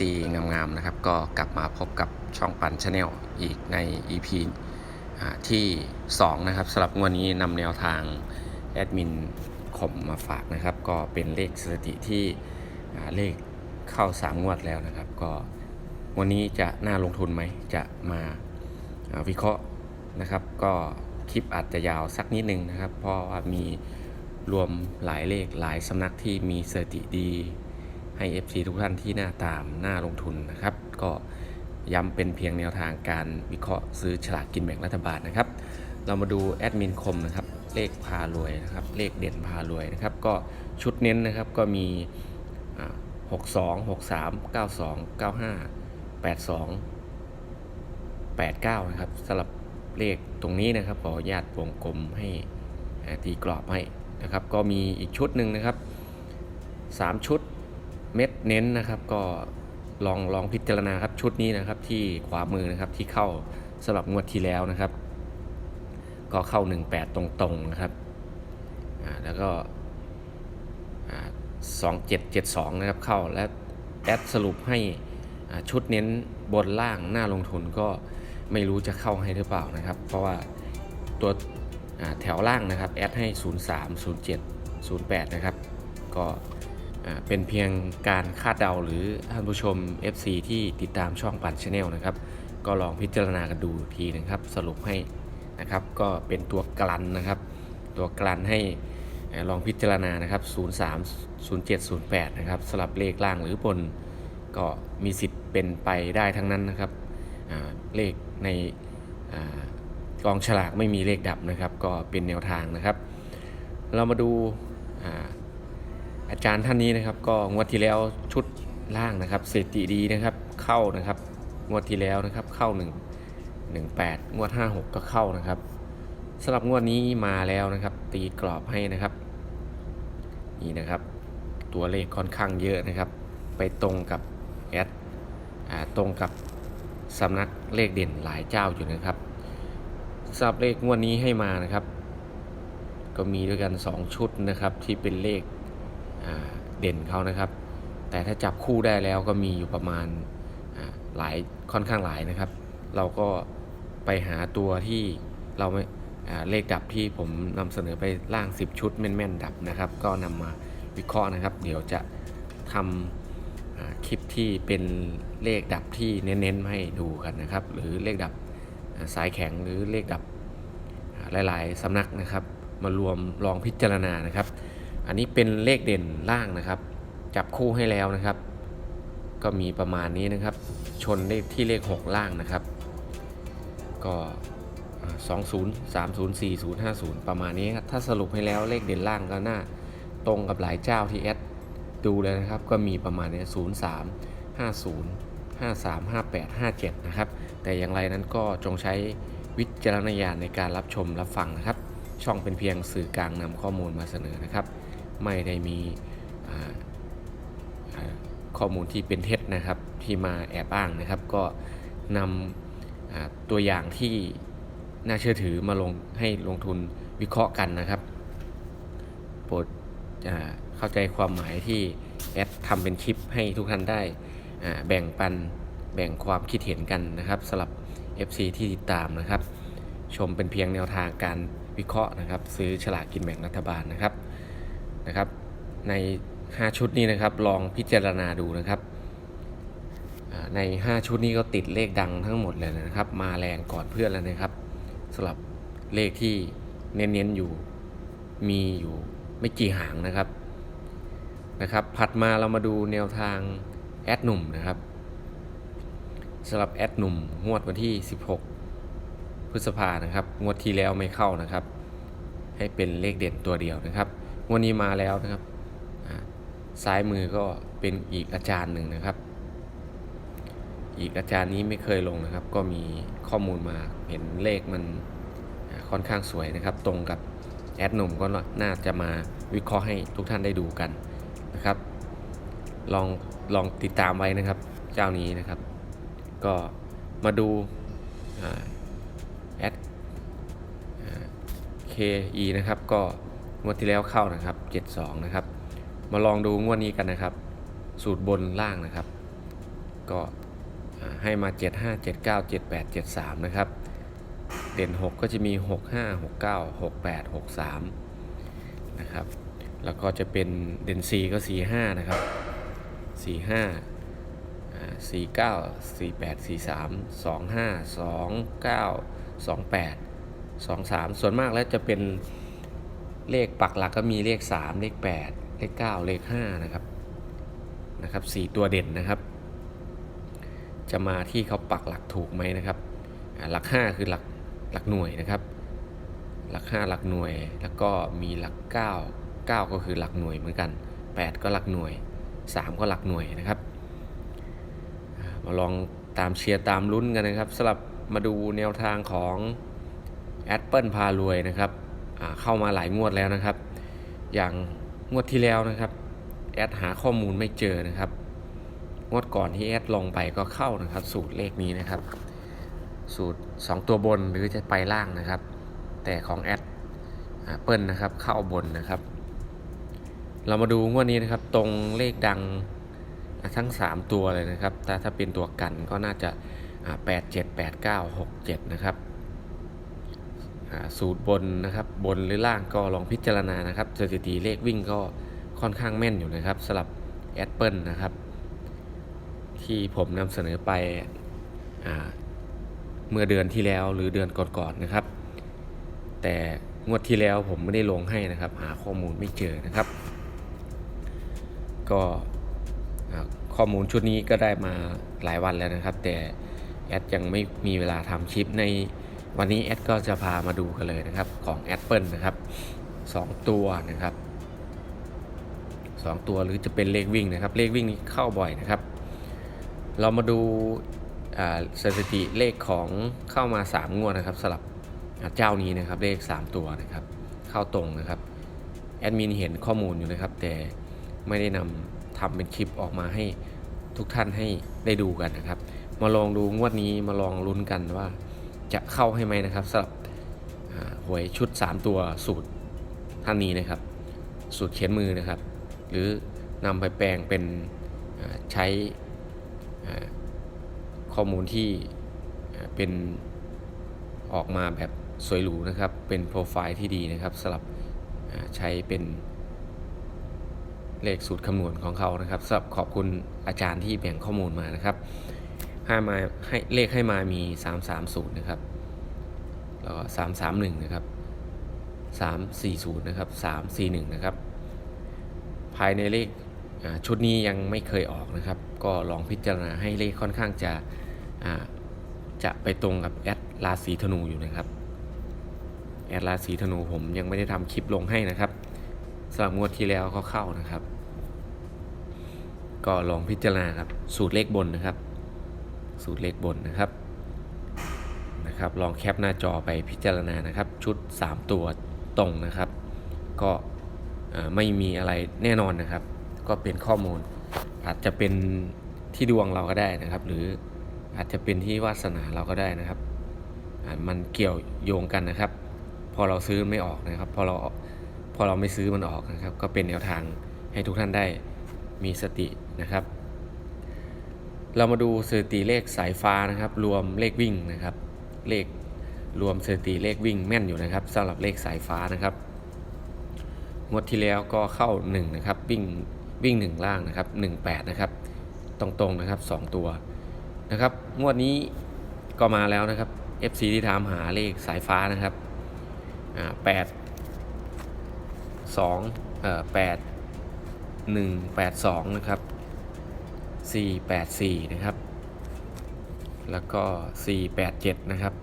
FC งามๆนะครับ ก็กลับมาพบกับช่องปันชาแนลอีกใน EP อ่าที่ 2 นะครับสำหรับวดนี้นำแนวทางแอดมินคมมาฝากนะครับ ก็เป็นเลขสถิติที่เลขเข้า 3 งวดแล้วนะครับ ก็วันนี้จะน่าลงทุนไหมจะมาอ่าวิเคราะห์นะครับ ก็คลิปอาจจะยาวสักนิดนึงนะครับ เพราะว่ามีรวมหลายเลขหลายสำนักที่มีสถิติดี ให้ FC ทุกท่านที่น่าตามน่าลงทุนนะครับ ก็ย้ำเป็นเพียงแนวทางการวิเคราะห์ซื้อฉลากกินแบ่งรัฐบาลนะครับ เรามาดูแอดมินคมนะครับ เลขพารวยนะครับ เลขเด่นพารวยนะครับ ก็ชุดเน้นนะครับก็มีอ่า62 63 92 95 82 89 นะครับสำหรับเลขตรงนี้นะครับ ขออนุญาตวงกลมให้ตีกรอบให้นะครับ ก็มีอีกชุดหนึ่งนะครับ 3 ชุด เม็ดเน้นนะครับก็ลองลองพิจารณาครับชุดนี้นะครับที่ขวามือนะครับที่เข้าสำหรับงวดที่แล้วนะครับ ก็เข้า 18 ตรงๆนะครับอ่าแล้วก็อ่า2772นะครับเข้าและแอดสรุปให้อ่าชุดเน้นบนล่างหน้าลงทุนก็ไม่รู้จะเข้าให้หรือเปล่านะครับ เพราะว่าตัวแถวล่างนะครับแอดให้ 03 07 08 นะครับ ก็ เป็นเพียงการคาดเดาหรือท่านผู้ชม FC ที่ติดตามช่องปั่นชาแนลนะครับ ก็ลองพิจารณากันดูทีนะครับ สรุปให้นะครับ ก็เป็นตัวกลันนะครับ ตัวกลันให้ลองพิจารณานะครับ 03 07 08 นะครับสลับเลขล่างหรือบนก็มีสิทธิ์เป็นไปได้ทั้งนั้นนะครับเลขในกองฉลากไม่มีเลขดับนะครับ ก็เป็นแนวทางนะครับ เรามาดู อาจารย์ท่านนี้นะครับ ก็งวดที่แล้วชุดล่างนะครับสถิติดีนะครับเข้านะครับ งวดที่แล้วนะครับเข้า1 18 งวด 56 ก็เข้านะครับสำหรับงวดนี้มาแล้วนะครับ ตีกรอบให้นะครับ นี่นะครับ ตัวเลขค่อนข้างเยอะนะครับ ไปตรงกับแอดตรงกับสำนักเลขเด่นหลายเจ้าอยู่นะครับสำหรับเลขงวดนี้ให้มานะครับ ก็มีด้วยกัน 2 ชุดนะครับที่เป็นเลข เด่นเขานะครับ แต่ถ้าจับคู่ได้แล้วก็มีอยู่ประมาณหลายค่อนข้างหลายนะครับ เราก็ไปหาตัวที่เราไม่เลขดับที่ผมนำเสนอไปล่าง 10 ชุดแม่นๆดับนะครับ ก็นำมาวิเคราะห์นะครับ เดี๋ยวจะทำอ่าคลิปที่เป็นเลขดับที่เน้นๆให้ดูกันนะครับ หรือเลขดับสายแข็งหรือเลขดับหลายๆสำนักนะครับ มารวมลองพิจารณานะครับ อันนี้เป็นเลขเด่นล่างนะครับ จับคู่ให้แล้วนะครับ ก็มีประมาณนี้นะครับ ชนเลขที่เลข 6 ล่างนะครับ ก็อ่า20 30 40 50 ประมาณนี้ครับถ้าสรุปให้แล้วเลขเด่นล่างก็น่าตรงกับหลายเจ้าที่แอดดูเลยนะครับ ก็มีประมาณนี้ 03 50 53 58 57 นะครับ แต่อย่างไรนั้นก็จงใช้วิจารณญาณในการรับชมรับฟังนะครับ ช่องเป็นเพียงสื่อกลางนำข้อมูลมาเสนอนะครับ ไม่ได้มีข้อมูลที่เป็นเท็จนะครับที่มาแอบอ้างนะครับ ก็นำตัวอย่างที่น่าเชื่อถือมาลงให้ลงทุนวิเคราะห์กันนะครับ โปรดเข้าใจความหมายที่แอดทำเป็นคลิปให้ทุกท่านได้แบ่งปันแบ่งความคิดเห็นกันนะครับสำหรับ FC ที่ติดตามนะครับ ชมเป็นเพียงแนวทางการวิเคราะห์นะครับ ซื้อฉลากกินแบ่งรัฐบาลนะครับ นะครับ ใน 5 ชุดนี้นะครับ ลองพิจารณาดูนะครับใน 5 ชุดนี้ก็ติดเลขดังทั้งหมดเลยนะครับ มาแรงก่อนเพื่อนแล้วนะครับสำหรับเลขที่เน้นๆอยู่มีอยู่ไม่กี่หางนะครับนะครับถัดมาเรามาดูแนวทางแอดหนุ่มนะครับสำหรับแอดหนุ่มงวดวันที่ 16 พฤษภานะครับ งวดที่แล้วไม่เข้านะครับ ให้เป็นเลขเด่นตัวเดียวนะครับ วดนี้มาแล้วนะครับซ้ายมือก็เป็นอีกอาจารย์หนึ่งนะครับ อีกอาจารย์นี้ไม่เคยลงนะครับ ก็มีข้อมูลมาเห็นเลขมันค่อนข้างสวยนะครับ ตรงกับแอดหนุ่มก็น่าจะมาวิเคราะห์ให้ทุกท่านได้ดูกันนะครับ ลองลองติดตามไว้นะครับ เจ้านี้นะครับ ก็มาดูอ่าแอด KE นะครับก็ งวดที่แล้วเข้านะครับ 72 นะครับ มาลองดูงวดนี้กันนะครับ สูตรบนล่างนะครับ ก็ให้มา 75 79 78 73 นะครับ เด่น 6 ก็จะมี 65 69 68 63 นะครับ แล้วก็จะเป็นเด่น 4 ก็ 45 นะครับ 45 49 48 43 25 29 28 23 ส่วนมากแล้วจะเป็น เลขปักหลักก็มีเลข 3 เลข 8 เลข 9 เลข 5 นะครับนะครับ4ตัวเด่นนะครับ จะมาที่เขาปักหลักถูกไหมนะครับหลัก 5 คือหลักหลักหน่วยนะครับ หลัก 5 หลักหน่วยแล้วก็มีหลัก 9 9 ก็คือหลักหน่วยเหมือนกัน 8 ก็หลักหน่วย 3 ก็หลักหน่วยนะครับ มาลองตามเชียร์ตามลุ้นกันนะครับสำหรับมาดูแนวทางของแอดเปิลพารวยนะครับ เข้ามาหลายงวดแล้วนะครับ อย่างงวดที่แล้วนะครับแอดหาข้อมูลไม่เจอนะครับ งวดก่อนที่แอดลงไปก็เข้านะครับ สูตรเลขนี้นะครับ สูตร 2 ตัวบนหรือจะไปล่างนะครับ แต่ของแอดเปิลนะครับเข้าบนนะครับ เรามาดูงวดนี้นะครับ ตรงเลขดังทั้ง 3 ตัวเลยนะครับแต่ถ้าเป็นตัวกันก็น่าจะอ่า8 7 8 9 6 7 นะครับ สูตรบนนะครับบนหรือล่างก็ลองพิจารณานะครับสถิติเลขวิ่งก็ค่อนข้างแม่นอยู่นะครับสำหรับแอดเปิลนะครับ ที่ผมนำเสนอไปอเมื่อเดือนที่แล้วหรือเดือนก่อนๆนะครับ แต่งวดที่แล้วผมไม่ได้ลงให้นะครับ หาข้อมูลไม่เจอนะครับ ก็ข้อมูลชุดนี้ก็ได้มาหลายวันแล้วนะครับ แต่แอดยังไม่มีเวลาทำคลิปใน วันนี้แอดก็จะพามาดูกันเลยนะครับของแอดเปิลนะครับสองตัวนะครับสองตัวหรือจะเป็นเลขวิ่งนะครับ เลขวิ่งนี้เข้าบ่อยนะครับ เรามาดูาสถิติเลขของเข้ามา 3 งวดนะครับสลับเจ้านี้นะครับเลข 3 ตัวนะครับ เข้าตรงนะครับแอดมินเห็นข้อมูลอยู่นะครับ แต่ไม่ได้นำทำเป็นคลิปออกมาให้ทุกท่านให้ได้ดูกันนะครับ มาลองดูงวดนี้มาลองลุ้นกันว่า จะเข้าให้ไหมนะครับสำหรับหวยชุด 3 ตัวสูตรท่านนี้นะครับ สูตรเขียนมือนะครับ หรือนำไปแปลงเป็นใช้ข้อมูลที่เป็นออกมาแบบสวยหรูนะครับ เป็นโปรไฟล์ที่ดีนะครับสำหรับใช้เป็นเลขสูตรคำนวณของเขานะครับสำหรับขอบคุณอาจารย์ที่แบ่งข้อมูลมานะครับ ให้มาให้เลขให้มามี 330 นะครับ แล้วก็331 นะครับ 340 นะครับ 341 นะครับ ภายในเลขชุดนี้ยังไม่เคยออกนะครับ ก็ลองพิจารณาให้เลขค่อนข้างจะจะไปตรงกับแอดราศีธนูอยู่นะครับ แอดราศีธนูผมยังไม่ได้ทำคลิปลงให้นะครับสำหรับงวดที่แล้วก็เข้านะครับ ก็ลองพิจารณาครับ สูตรเลขบนนะครับ สูตรเลขบนนะครับนะครับ ลองแคปหน้าจอไปพิจารณานะครับ ชุด 3 ตัวตรงนะครับ ก็ไม่มีอะไรแน่นอนนะครับ ก็เป็นข้อมูล อาจจะเป็นที่ดวงเราก็ได้นะครับ หรืออาจจะเป็นที่วาสนาเราก็ได้นะครับมันเกี่ยวโยงกันนะครับ พอเราซื้อไม่ออกนะครับ พอเราพอเราไม่ซื้อมันออกนะครับ ก็เป็นแนวทางให้ทุกท่านได้มีสตินะครับ เรามาดูสถิติเลขสายฟ้านะครับ รวมเลขวิ่งนะครับ เลขรวมสถิติเลขวิ่งแม่นอยู่นะครับสำหรับเลขสายฟ้านะครับงวดที่แล้วก็เข้า1นะครับวิ่งวิ่ง 1 ล่างนะครับ18นะครับตรงๆนะครับ 2 ตัวนะครับงวดนี้ก็มาแล้วนะครับ FC ที่ถามหาเลขสายฟ้านะครับอ่า8 2เอ่อ8 1 8 2นะครับ 4 8 4 นะครับ แล้วก็ 4 8 7 นะครับ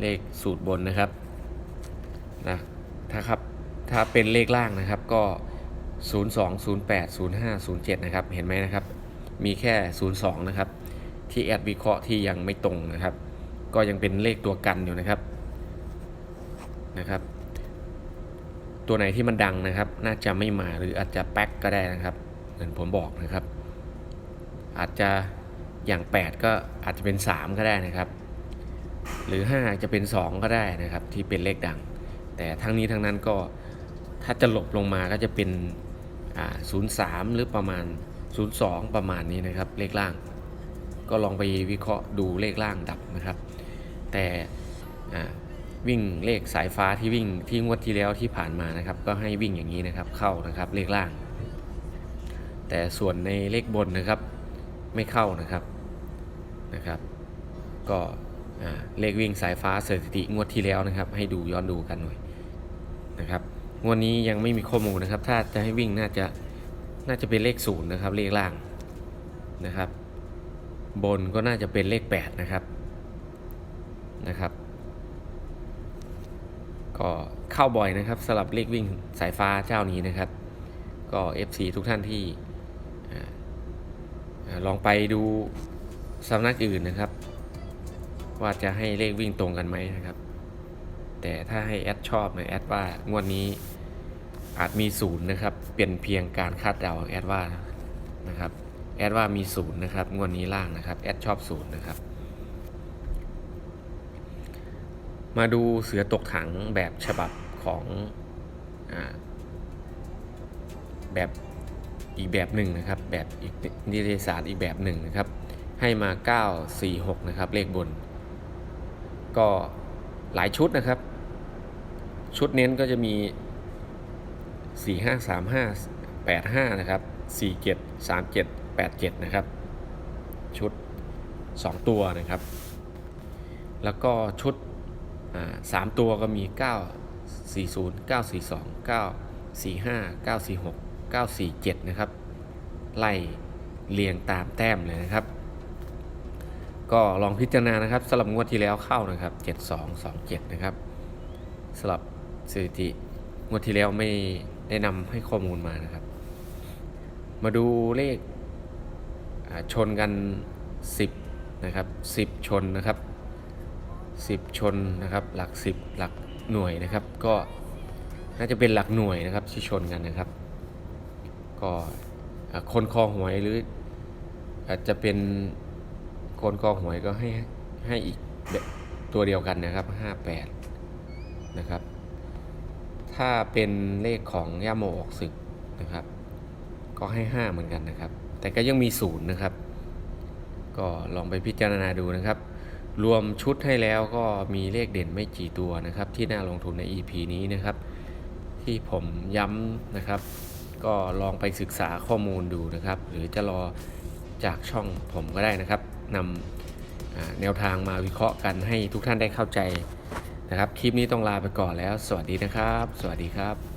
เลขสูตรบนนะครับ นะถ้าครับ ถ้าเป็นเลขล่างนะครับก็ 02 08 05 07 นะครับ เห็นไหมนะครับ มีแค่ 02 นะครับ ที่แอดวิเคราะห์ที่ยังไม่ตรงนะครับ ก็ยังเป็นเลขตัวกันอยู่นะครับ นะครับ ตัวไหนที่มันดังนะครับ น่าจะไม่มาหรืออาจจะแป๊กก็ได้นะครับ เหมือนผมบอกนะครับ อาจจะอย่าง 8 ก็อาจจะเป็น 3 ก็ได้นะครับ หรือ 5 จะเป็น 2 ก็ได้นะครับ ที่เป็นเลขดัง แต่ทั้งนี้ทั้งนั้นก็ถ้าจะหลบลงมาก็จะเป็นอ่า03หรือประมาณ 02 ประมาณนี้นะครับ เลขล่าง ก็ลองไปวิเคราะห์ดูเลขล่างดับนะครับ แต่วิ่งเลขสายฟ้าที่วิ่งที่งวดที่แล้วที่ผ่านมานะครับ ก็ให้วิ่งอย่างนี้นะครับเข้านะครับเลขล่าง แต่ส่วนในเลขบนนะครับ ไม่เข้านะครับนะครับ ก็เลขวิ่งสายฟ้าสถิติงวดที่แล้วนะครับ ให้ดูย้อนดูกันหน่อยนะครับงวดนี้ยังไม่มีข้อมูลนะครับ ถ้าจะให้วิ่งน่าจะน่าจะเป็นเลขศูนย์นะครับ เลขล่างนะครับ บนก็น่าจะเป็นเลข 8 นะครับนะครับ ก็เข้าบ่อยนะครับสำหรับเลขวิ่งสายฟ้าเจ้านี้นะครับ ก็ FC ทุกท่านที่ ลองไปดูสำนักอื่นนะครับ ว่าจะให้เลขวิ่งตรงกันไหมนะครับ แต่ถ้าให้แอดชอบนี่ยแอดว่างวดนี้อาจมีศูนย์นะครับ เป็นเพียงการคาดเดาแอดว่านะครับแอดว่ามีศูนย์นะครับงวดนี้ล่างนะครับแอดชอบศูนย์นะครับ มาดูเสือตกถังแบบฉบับของอแบบ อีกแบบหนึ่งนะครับ แบบอีกนิตยสารอีกแบบหนึ่งนะครับ ให้มา 946 นะครับ เลขบน ก็หลายชุดนะครับ ชุดเน้นก็จะมี 4535 85 นะครับ 47 37 87 นะครับ ชุด 2 ตัวนะครับ แล้วก็ชุดสามตัวก็มี 940 942 945 946 947 นะครับ ไล่เรียงตามแต้มเลยนะครับ ก็ลองพิจารณานะครับสำหรับงวดที่แล้วเข้านะครับ 7227 นะครับสำหรับสถิติงวดที่แล้วไม่ได้นำให้ข้อมูลมานะครับ มาดูเลขชนกัน 10 นะครับ 10 ชนนะครับ 10 ชนนะครับ หลัก 10 หลักหน่วยนะครับ ก็น่าจะเป็นหลักหน่วยนะครับที่ชนกันนะครับ ก็คนคอหวยหรือ อาจจะเป็นคนคอหวยก็ให้ให้อีกตัวเดียวกันนะครับ58นะครับ ถ้าเป็นเลขของย่าโมออกศึกนะครับ ก็ให้ 5 เหมือนกันนะครับ แต่ก็ยังมีศูนย์นะครับ ก็ลองไปพิจารณาดูนะครับ รวมชุดให้แล้วก็มีเลขเด่นไม่กี่ตัวนะครับ ที่น่าลงทุนใน EP นี้นะครับ ที่ผมย้ำนะครับ ก็ลองไปศึกษาข้อมูลดูนะครับ หรือจะรอจากช่องผมก็ได้นะครับนำแนวทางมาวิเคราะห์กันให้ทุกท่านได้เข้าใจนะครับ คลิปนี้ต้องลาไปก่อนแล้ว สวัสดีนะครับ สวัสดีครับ